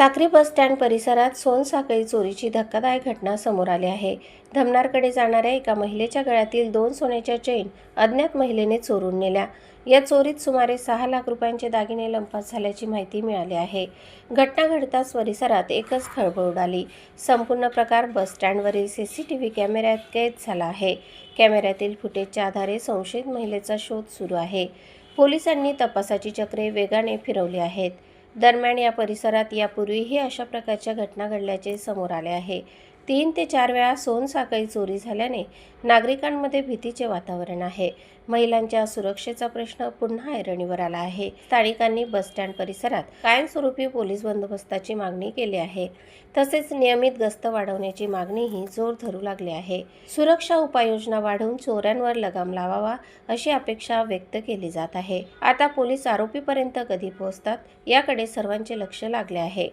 Sakri bus stand परिसरात सोनसाखळी चोरीची धक्कादायक घटना समोर आली आहे. धमनारकडे जाणाऱ्या एका महिलेच्या गळ्यातील दोन सोन्याच्या चेन अज्ञात महिलेने चोरून नेल्या. या चोरीत सुमारे सहा लाख रुपयांचे दागिने लंपास झाल्याची माहिती मिळाली आहे. घटना घडताच परिसरात एकच खळबळ उडाली. संपूर्ण प्रकार बस स्टँडवरील सी सी टी व्ही कॅमेऱ्यात कैद झाला आहे. कॅमेऱ्यातील फुटेजच्या आधारे संशयित महिलेचा शोध सुरू आहे. पोलिसांनी तपासाची चक्रे वेगाने फिरवली आहेत. दरम्यान या परिसरात यापूर्वीही अशा प्रकारच्या घटना घडल्याचे समोर आले आहे. तीन ते चार वेळा सोनसाखळी चोरी झाल्याने नागरिकांमध्ये भीतीचे वातावरण आहे. महिलांच्या सुरक्षेचा प्रश्न पुन्हा ऐरणीवर आला आहे. स्थानिकांनी बसस्टँड परिसरात कायमस्वरूपी पोलीस बंदोबस्ताची मागणी केली आहे. तसेच नियमित गस्त वाढवण्याची मागणीही जोर धरू लागली आहे. सुरक्षा उपाययोजना वाढवून चोऱ्यांवर लगाम लावावा अशी अपेक्षा व्यक्त केली जात आहे. आता पोलीस आरोपीपर्यंत कधी पोहोचतात याकडे सर्वांचे लक्ष लागले आहे.